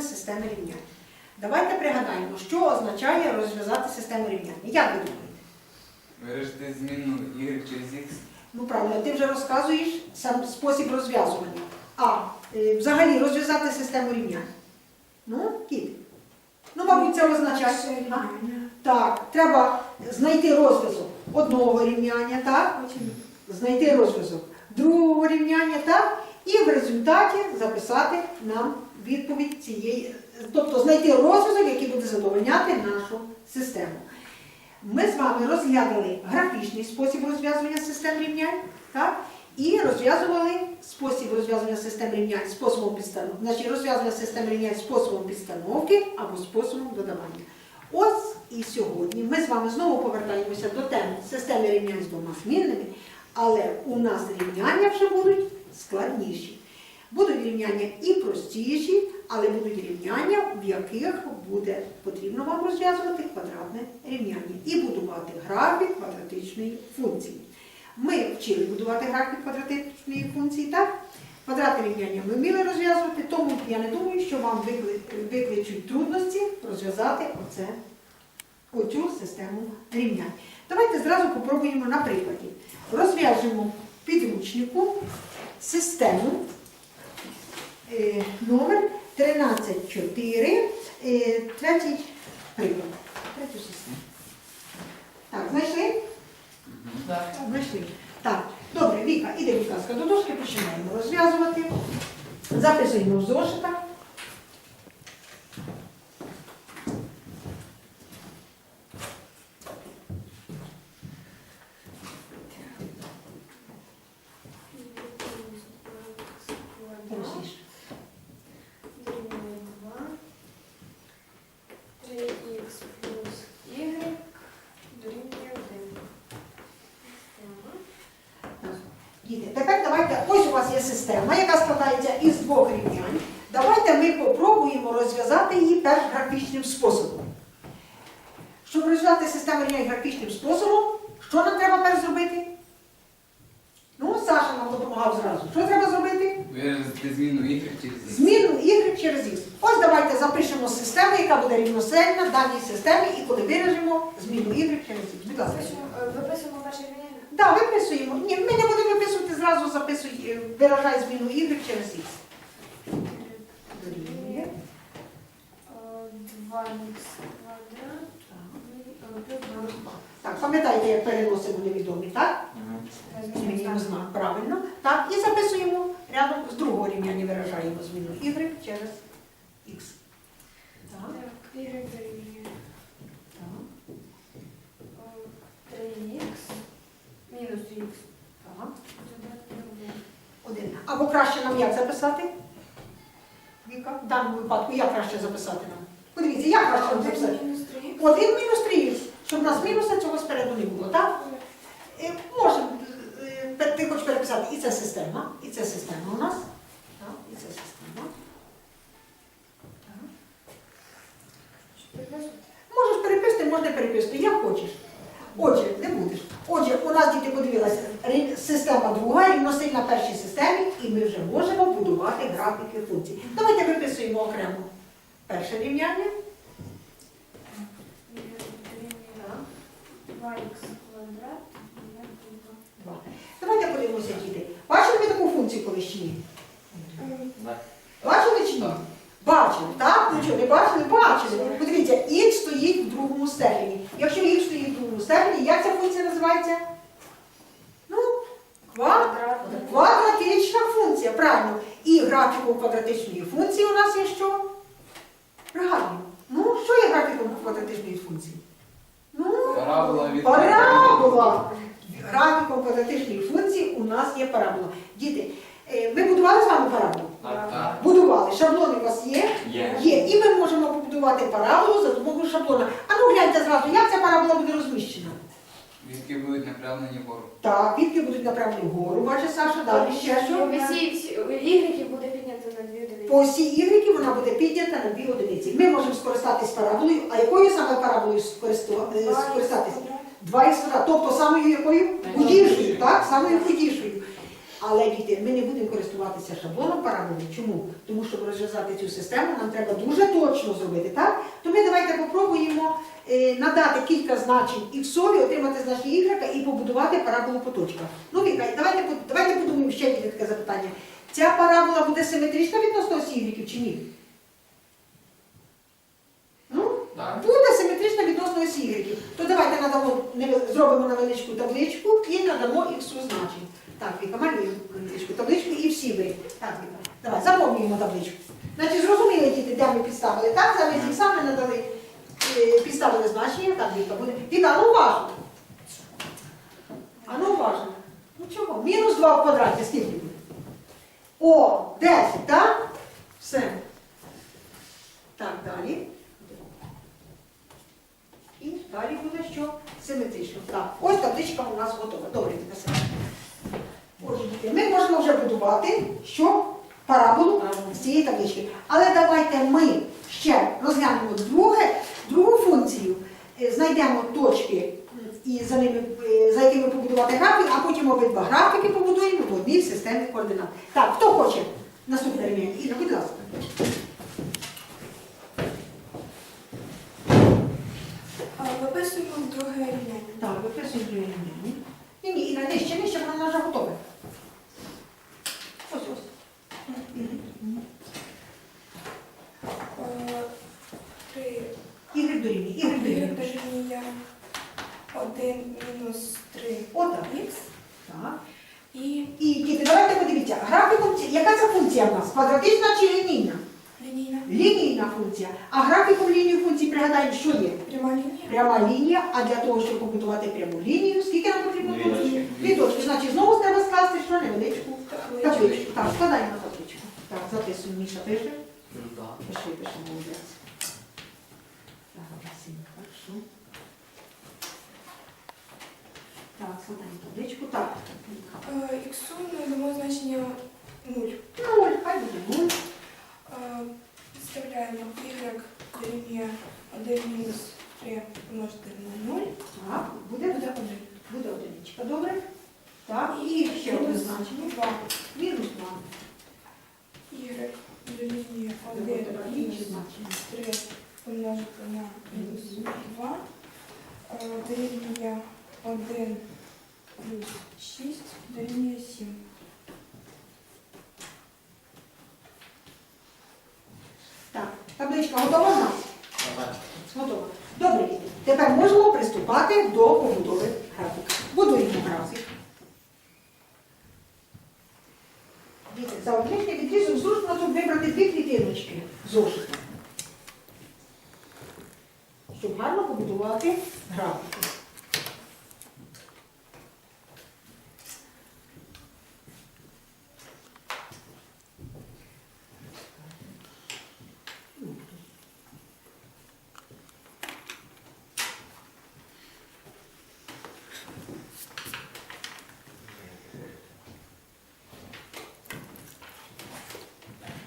розв'язували системи рівнянь. Давайте пригадаємо, що означає розв'язати систему рівнянь. Як ви думаєте? Виражити зміну y через x. Ну правильно, ти вже розказуєш сам спосіб розв'язування. А е, взагалі розв'язати систему рівнянь. Ну, кіт. Ну, мабуть, це означає. А? Так, треба знайти розв'язок одного рівняння, так? Знайти розв'язок другого рівняння, так? І в результаті записати нам відповідь цієї, тобто знайти розв'язок, який буде задовольняти нашу систему. Ми з вами розглянули графічний спосіб розв'язування систем рівнянь, так? І розв'язували спосіб розв'язування систем рівнянь способом підстановки, значить розв'язування систем рівнянь способом підстановки або способом додавання. Ось і сьогодні ми з вами знову повертаємося до теми системи рівнянь з двома змінними, але у нас рівняння вже будуть складніші. Будуть рівняння і простіші, але будуть рівняння, в яких буде потрібно вам розв'язувати квадратне рівняння і будувати графік квадратичної функції. Ми вчили будувати графік квадратичної функції, так? Квадратне рівняння ми вміли розв'язувати, тому я не думаю, що вам викли- викличуть трудності розв'язати оце, оцю систему рівнянь. Давайте зразу попробуємо на прикладі. Розв'яжемо підручнику систему номер 13.4, е, третій приклад. Третю систему. Так, знайшли? Так. Знайшли. Так, добре, Віка, іди, будь ласка, до дошки починаємо розв'язувати. Записуємо в зошитах. Голосніше. Дорівнює 2. 3х плюс y дорівнює 1. Діти, тепер давайте, ось у вас є система, яка складається із двох рівнянь. Давайте ми попробуємо розв'язати її перш графічним способом. Щоб розв'язати систему рівнянь графічним способом, що нам треба перш зробити? Ну, Саша нам допомагав зразу. Що треба зробити? Зміну y через x. Зміну y через x. Ось давайте запишемо систему, яка буде рівносильна даній системі, і коли виражемо зміну y через x. Будь ласка. Виписуємо перше рівняння. Так, виписуємо. Ні, ми не будемо виписувати, зразу записуй, е, виражай зміну y через x. Дорівнює. 2х квадрат Так, пам'ятаєте, як переносимо невідомі, так? Змінюємо знак, правильно. Так, і записуємо рядом з другого рівняння виражаємо зміну y через x. Так, Так, y дорівнює так, 3х мінус х так. додати 1. Один. Або краще нам як записати? Віка, в даному випадку як краще записати нам? Подивіться, як краще нам записати? 1 мінус 3х. Один мінус 3х, щоб у нас мінуса цього спереду не було, так? Е, Можемо, е, ти хочеш переписати і це система, і це система у нас. Так, і це система. Так. Можеш переписати, можна переписати, як хочеш. Отже, не будеш. Отже, у нас діти подивилися, система друга, рівносить на першій системі, і ми вже можемо будувати графіки функцій. Давайте виписуємо окремо перше рівняння. 2х квадрат додати 2. Два. Давайте подивимося, діти. Бачили ви таку функцію колись чи ні? Бачили чи ні? Так. Бачили, так? Ну що, не бачили? Бачили. Подивіться, х стоїть в другому степені. Якщо х стоїть в другому степені, як ця функція називається? Ну. Квадрат. квадратична функція, правильно. І графіком квадратичної функції у нас є що? Пригадуємо. Ну, що є графіком квадратичної функції? Ну, Парабола від Парабола. Графіком квадратичної функції у нас є парабола. Діти, е, ми будували з вами параболу? Так, так. Будували. Шаблони у вас є? Є. Є. І ми можемо побудувати параболу за допомогою шаблона. А ну гляньте зразу, як ця парабола буде розміщена. Відки будуть направлені вгору. Так, відки будуть направлені вгору, бачить Саша, далі ще що? Y буде піднято на дві одиниці. По осі Y вона буде піднята на дві одиниці. Ми можемо скористатись параболою. А якою саме параболою скористатись? Два ікс квадрат. Тобто самою якою худішою, так? Самою худішою. Але діти, ми не будемо користуватися шаблоном параболи. Чому? Тому щоб розв'язати цю систему, нам треба дуже точно зробити, так? То ми давайте попробуємо е, надати кілька значень іксові, отримати значення y і побудувати параболу по точках. Ну, Віка, давайте, давайте подумаємо ще є таке запитання. Ця парабола буде симетрична відносно осі y чи ні? Ну, Так. буде симетрична відносно осі Y. То давайте надамо, зробимо невеличку табличку і надамо х значень. Так, Віка, малюємо невеличку табличку і всі ви. Так, Віка, давай, заповнюємо табличку. Значить, зрозуміли діти, де ми підставили. Так, замість х саме надали, е, підставили значення. Так, Віка, буде. Віка, ну уважно. А ну уважно. Ну чого? Мінус 2 в квадраті, скільки буде? О, 10, так? Все. Так, далі. І далі буде що? Симетрично. Так, ось табличка у нас готова. Добре. Отже, діти, ми можемо вже будувати що? Параболу з цієї таблички. Але давайте ми ще розглянемо друге, другу функцію. Е, Знайдемо точки і за ними е, за якими побудувати графік, а потім обидва графіки побудуємо в одній системі координат. Так, хто хоче наступне рівняння? Інна, будь ласка. Виписуємо друге рівняння. Так, виписуємо друге рівняння. Ні, ні, Інна, нижче, нижче, воно вже готове. Ось, ось. Е, Три Ігри дорівнює, ігри дорівнює. дорівнює 1 мінус 3 Отак. х Так. і І діти, давайте подивіться, графіком, ці- яка це функція в нас? Квадратична чи лінійна? лінійна Лінійна функція. А графіком лінії функції пригадаємо, що є? пряма лінія. Пряма лінія, а для того, щоб побудувати пряму лінію, скільки нам потрібно Дві точки. Дві точки. Значить, знову треба скласти що невеличку табличку. Так, складаємо на табличку. Так, записуємо, Міша пише. Ну, так. Пиши, пиши, молодець. Так, Василь, хорошо. Так, складаємо табличку. Так. Е, Іксу ми дамо значення 0. Нуль, хай буде нуль. Е, Підставляємо y дорівнює 1 мінус 3 помножити на 0. Так, буде, буде один. Буде одиничка, добре? Так, і ще одне значення. 2. Мінус два. y дорівнює Буде 1 мінус 3 помножити на мінус 2. Е, Дорівнює 1 плюс 6 дорівнює 7. Так, табличка готова нас? Готова. Добре. Тепер можемо приступати до побудови графіка. Будуємо графік. Діти, за одним відрізом зошита тут вибрати дві клітиночки зошита. Щоб гарно побудувати графіки.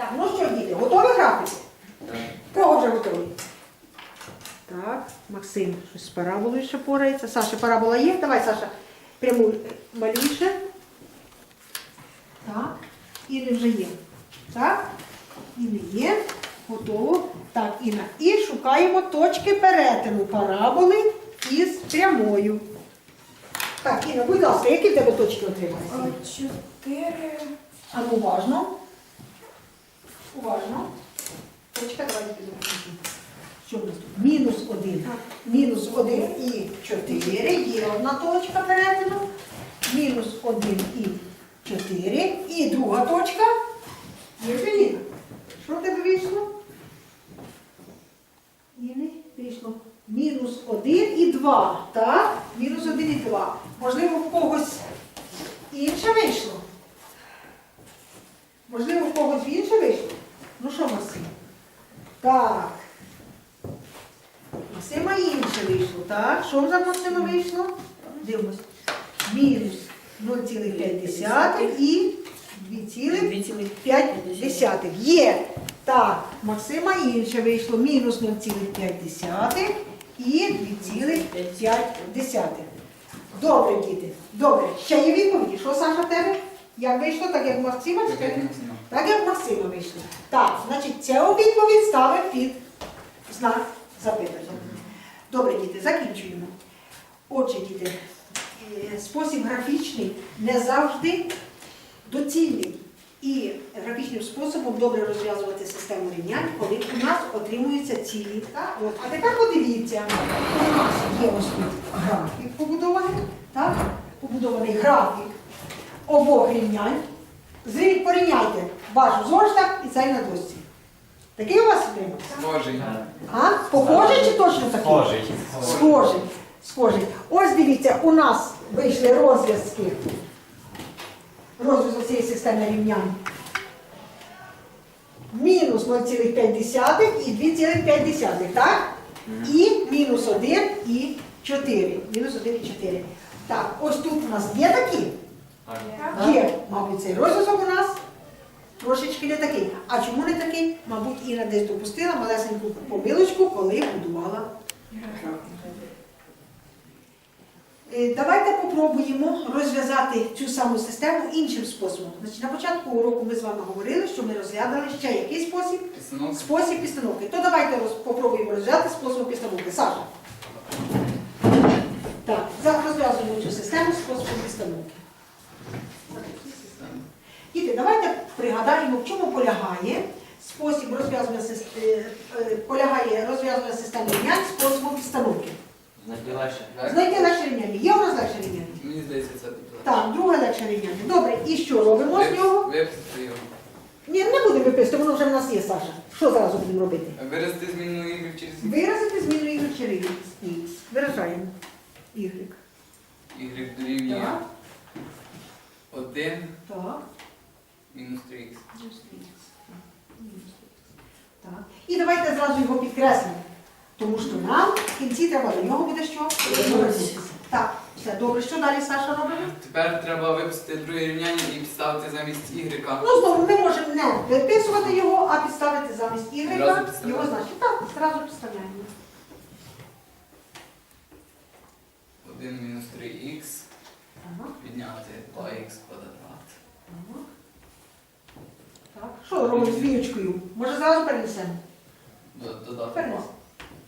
Так, ну що, діти, готові графіки? Так. Кого вже готовий? Так, Максим щось з параболою ще порається. Саша, парабола є? Давай, Саша, пряму е, малюй ще. Так, Іни вже є. Так, Іни є. Готово. Так, Інна. І шукаємо точки перетину параболи із прямою. Так, Інна, будь ласка, які в тебе точки отрималися? 4 А ну уважно. Уважно. Точка, давайте підемо. Що в нас тут? Мінус один. Мінус один і 4. Є одна точка перетину. Мінус один і 4. І друга точка. Євгеніна. Що в тебе вийшло? Іни вийшло. Мінус один і 2. Так? Мінус один і 2. Можливо, в когось інше вийшло. Можливо, в когось інше вийшло? Ну що, Максим? Так. Максима інше вийшло, так? Що в Максима вийшло? Дивимось. Мінус 0,5 і 2,5. Є. Так, Максима інше вийшло. Мінус 0,5 і 2,5. Добре, діти. Добре. Ще є відповіді. Що, Саша, тебе? Як вийшло, так як Максима? чи Так як? Максима. Так значить, цю відповідь ставимо під знак запитання. Добре, діти, закінчуємо. Отже, діти, е, спосіб графічний не завжди доцільний. І графічним способом добре розв'язувати систему рівнянь, коли у нас отримуються цілі. Так? А тепер подивіться, у нас є ось тут графік побудований, так? побудований графік обох рівнянь. Зрі- Порівняйте ваш зошиток і цей на дошці. Такий у вас отримався? Схожий. А? Похожий чи точно такий? Схожий. Схожий. Схожий. Ось дивіться, у нас вийшли розв'язки. Розв'язок цієї системи рівнянь. Мінус 0,5 і 2,5, так? І мінус 1 і 4. Мінус 1 і 4. Так, ось тут у нас є такі. Є, мабуть, цей розв'язок у нас трошечки не такий. А чому не такий? Мабуть, Іра десь допустила малесеньку помилочку, коли будувала. Е, Давайте попробуємо розв'язати цю саму систему іншим способом. Значить, на початку уроку ми з вами говорили, що ми розглядали ще який спосіб? Підстановка. Спосіб підстановки. То давайте роз, попробуємо розв'язати спосіб підстановки. Саша. Так, зараз розв'язуємо цю систему способом підстановки. Діти, давайте пригадаємо, в чому полягає спосіб розв'язування е, полягає розв'язування системи рівнянь способом підстановки. Знайти легше. Так? Знайти легше рівняння. Є у нас легше рівняння? Мені здається, це тут. Так, друге легше рівняння. Добре, і що робимо з нього? Виписати його. Ні, не будемо виписувати, воно вже в нас є, Саша. Що зараз будемо робити? Виразити зміну Y через X. Виразити зміну y через x. Виражаємо y. Y дорівнює 1 так. мінус 3х. Мінус 3х. Мінус 3х. Так. І давайте зразу його підкреслимо. Тому що нам в кінці треба до нього буде що? Повернутися. Так, все добре. Що далі Саша робимо? Тепер треба виписати друге рівняння і підставити замість Y. Ну, знову ми можемо не виписувати його, а підставити замість y Зразу підставляємо. його значення. Так, зразу підставляємо. 1 мінус 3х Ага, відняти 2х квадрат. ага. Так. Що робимо з двієчкою? Може зразу перенесемо? До- Додати. Перенесемо.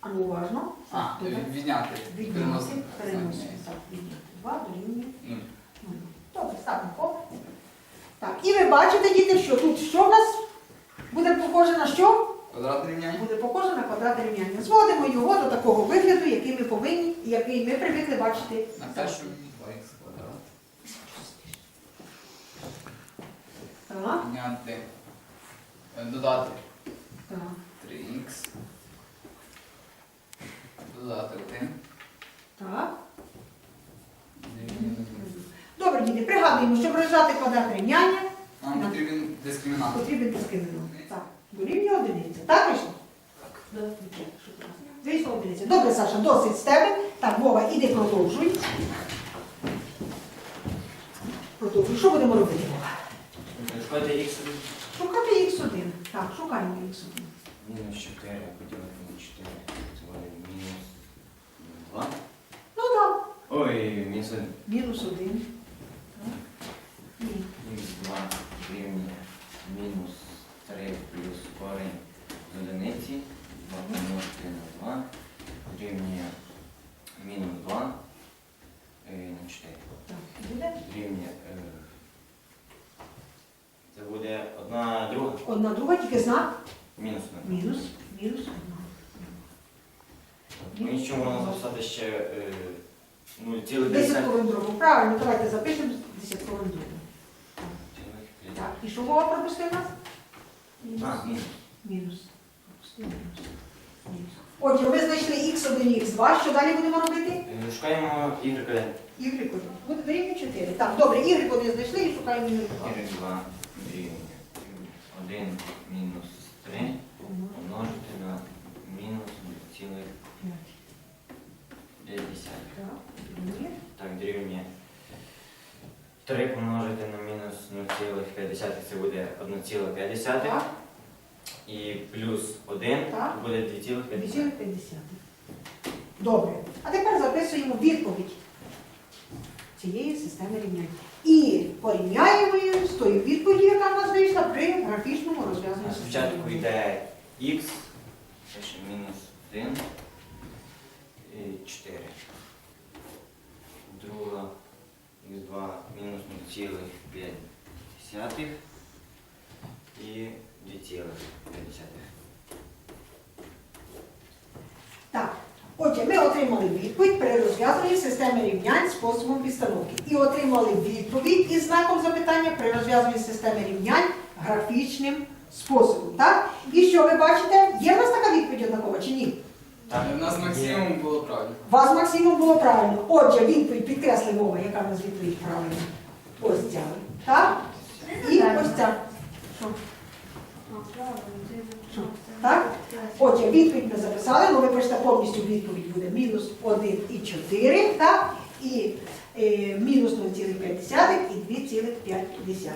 А ну уважно. А, Добре. відняти. Відняти, Переносимо. переносимо. Так, відняти. Два дорівнює. Нуль. нуль. Добре, ставимо коп. Так, і ви бачите, діти, що тут що в нас буде похоже на що? Квадрат рівняння. Буде похоже на квадрат рівняння. Зводимо його до такого вигляду, який ми повинні, і який ми привикли бачити. На першу 2х квадрат. Е, Додати 3х. Додати 1. Так. Добре, діти, пригадуємо, щоб розв'язати квадрат рівняння, Нам потрібен дискримінант. потрібен дискримінант. Так, дорівнює одиниця. Так вийшло? Так. Вийшло одиниця. Добре, Саша, досить з тебе. Так, Вова, іди продовжуй. Продовжуй. Що будемо робити, Вова? Шукайте х Шукати х1. Так, шукаємо х1. мінус 4 поділити на 4. Це буде мінус 2. Ну так, Ой, мінус 1. мінус 1. Ні. Мінус 2 рівня мінус 3 плюс корінь з одиниці. 2 помножити на 2 рівня мінус 2 е, на 4. Так, буде Рівня. е, Це буде одна друга. тільки знак. Мінус 1. Мінус, мінус одна. Мені що можна записати ще е, 0,10. Десятковим другом. Правильно, давайте запишемо десятковим другом. Так, і що Вова пропустив нас? Мінус. А, мінус. Мінус. Пропустив мінус. Мінус. Отже, ми знайшли x1, x2. Що далі будемо робити? Е, Шукаємо y1. Y1. Буде дорівнює 4. Так, добре, y1 знайшли і шукаємо y2. y2 рівня 1 мінус 3 помножити на мінус 0,5. Так, дорівнює. 3 помножити на мінус 0,5 це буде 1,5. І плюс 1 Так. буде 2,5. 2,5. Добре. А тепер записуємо відповідь цієї системи рівнянь. І порівняємо її з тою відповіддю, яка в нас вийшла при графічному розв'язанні. А Спочатку йде х, пише мінус 1 4. Друга х2 мінус 0,5 і 2,5. Так, отже, ми отримали відповідь при розв'язанні системи рівнянь способом підстановки. І отримали відповідь із знаком запитання при розв'язанні системи рівнянь графічним способом. Так? І що ви бачите? Є в нас така відповідь однакова чи ні? Так, У нас максимум було правильно. У Вас максимум було правильно. Отже, відповідь підкресли Вова, яка в нас відповідь правильна. Ось ця. Так? І ось ця. Що? Що? Так? Отже, відповідь ми записали, але ви пишете повністю відповідь буде мінус 1,4, так? І е, мінус 0,5 і 2,5.